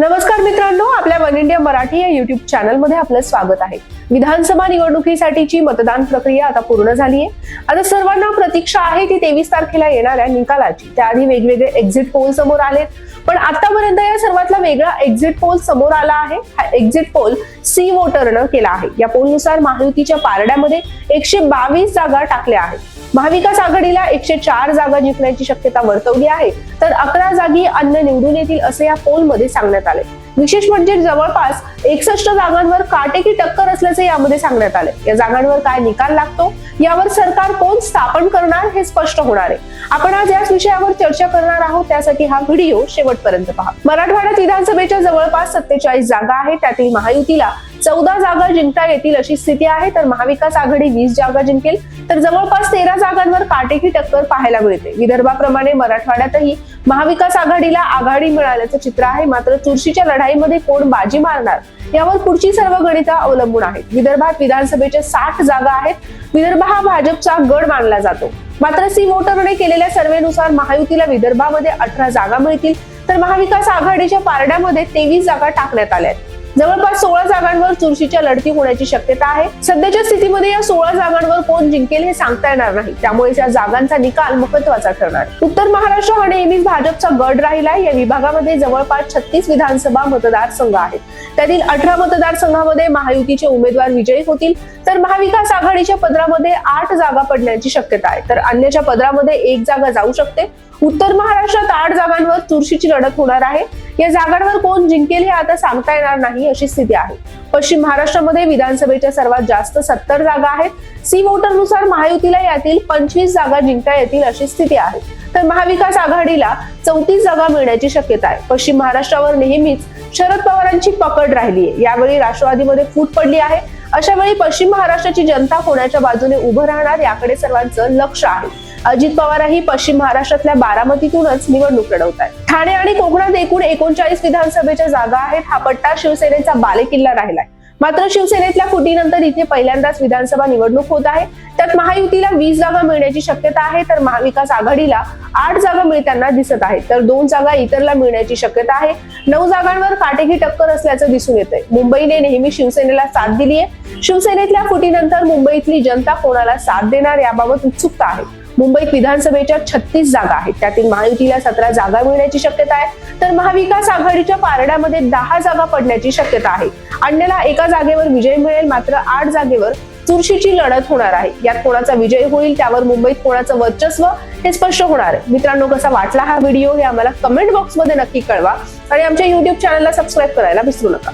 नमस्कार मित्रांनो इंडिया मराठी या युट्यूब चॅनलमध्ये आपलं स्वागत आहे. विधानसभा निवडणुकीसाठीची मतदान प्रक्रिया आता पूर्ण झाली आहे आता सर्वांना प्रतीक्षा आहे ती तेवीस तारखेला येणाऱ्या निकालाची. त्याआधी वेगवेगळे एक्झिट पोल समोर आलेत. पण आतापर्यंत या सर्वातला वेगळा एक्झिट पोल समोर आला आहे. हा एक्झिट पोल सी वोटरनं केला आहे. या पोलनुसार महायुतीच्या पारड्यामध्ये एकशे बावीस जागा टाकल्या आहेत. महाविकास आघाडीला एकशे चार जागा जिंकण्याची शक्यता वर्तवली आहे. तर अकरा जागी अन्य निवडून येतील असे या पोलमध्ये सांगण्यात आले. विशेष म्हणजे जवळ जवळपास एकसष्ट जागांवर काटेकी टक्कर असल्याचे यामध्ये सांगण्यात आले. या जागांवर काय निकाल लागतो? यावर सरकार कोण स्थापन करणार हे स्पष्ट होणार आहे. आपण आज याच विषयावर चर्चा करणार आहोत. त्यासाठी हा व्हिडिओ शेवटपर्यंत पहा. मराठवाड्यात विधानसभेच्या जवळपास सत्तेचाळीस जागा आहेत. त्यातील महायुतीला चौदा जागा जिंकता येतील अशी स्थिती आहे तर महाविकास आघाडी वीस जागा जिंकेल. तर जवळपास तेरा जागांवर काटेकी टक्कर पाहायला मिळते. विदर्भाप्रमाणे मराठवाड्यातही महाविकास आघाडीला आघाडी मिळाल्याचं चित्र आहे. मात्र चुरशीच्या लढाईमध्ये कोण बाजी मारणार यावर पुढची सर्व गणिता अवलंबून आहेत. विदर्भात विधानसभेच्या साठ जागा आहेत. विदर्भ हा भाजपचा गड मानला जातो. मात्र सी वोटरने केलेल्या सर्वेनुसार महायुतीला विदर्भामध्ये अठरा जागा मिळतील. तर महाविकास आघाडीच्या पारड्यामध्ये तेवीस जागा टाकण्यात आल्या आहेत. जवळपास सोळा जागांवर चुरशीच्या लढती होण्याची शक्यता आहे. सध्याच्या स्थितीमध्ये या सोळा जागांवर कोण जिंकेल हे सांगता येणार नाही. त्यामुळे या जागांचा निकाल महत्त्वाचा ठरणार. उत्तर महाराष्ट्र हा नेहमीच भाजपचा गड राहिला या विभागामध्ये जवळपास छत्तीस विधानसभा मतदारसंघ आहेत. त्यातील अठरा मतदारसंघामध्ये महायुतीचे उमेदवार विजयी होतील. तर महाविकास आघाडीच्या पदरामध्ये आठ जागा पडण्याची शक्यता आहे. तर अन्यच्या पदरामध्ये एक जागा जाऊ शकते. उत्तर महाराष्ट्रात आठ जागांवर चुरशीची लढत होणार आहे. या जागांवर कोण जिंकेल हे आता सांगता येणार नाही अशी स्थिती आहे. पश्चिम महाराष्ट्रामध्ये विधानसभेच्या सर्वात जास्त सत्तर जागा आहेत. सी वोटरनुसार महायुतीला यातील पंचवीस जागा जिंकता येतील अशी स्थिती आहे. तर महाविकास आघाडीला चौतीस जागा मिळण्याची शक्यता आहे. पश्चिम महाराष्ट्रावर नेहमीच शरद पवारांची पकड राहिली आहे. यावेळी राष्ट्रवादीमध्ये फूट पडली आहे. अशा वेळी पश्चिम महाराष्ट्राची जनता कोणाच्या बाजूने उभं राहणार याकडे सर्वांचं लक्ष आहे. अजित पवारही पश्चिम महाराष्ट्रातल्या बारामतीतूनच निवडणूक लढवत आहेत ठाणे आणि कोकणात एकूण एकोणचाळीस विधानसभेच्या जागा आहेत. हा पट्टा शिवसेनेचा बालेकिल्ला राहिलाय. मात्र शिवसेनेतल्या फुटीनंतर इथे पहिल्यांदाच विधानसभा निवडणूक होत आहे. त्यात महायुतीला वीस जागा मिळण्याची शक्यता आहे तर महाविकास आघाडीला आठ जागा मिळताना दिसत आहेत. तर दोन जागा इतरला मिळण्याची शक्यता आहे. नऊ जागांवर काटेही टक्कर असल्याचं दिसून येतंय. मुंबईने नेहमी शिवसेनेला साथ दिली आहे शिवसेनेतल्या फुटीनंतर मुंबईतली जनता कोणाला साथ देणार याबाबत उत्सुकता आहे. मुंबईत विधानसभेच्या छत्तीस जागा आहेत. त्यातील महायुतीला सतरा जागा मिळण्याची शक्यता आहे. तर महाविकास आघाडीच्या पारड्यामध्ये दहा जागा पडण्याची शक्यता आहे. अन्यला एका जागेवर विजय मिळेल मात्र आठ जागेवर चुरशीची लढत होणार आहे. यात कोणाचा विजय होईल त्यावर मुंबईत कोणाचं वर्चस्व हे स्पष्ट होणार आहे. मित्रांनो कसा वाटला हा व्हिडिओ हे आम्हाला कमेंट बॉक्समध्ये नक्की कळवा. आणि आमच्या युट्यूब चॅनलला सबस्क्राईब करायला विसरू नका.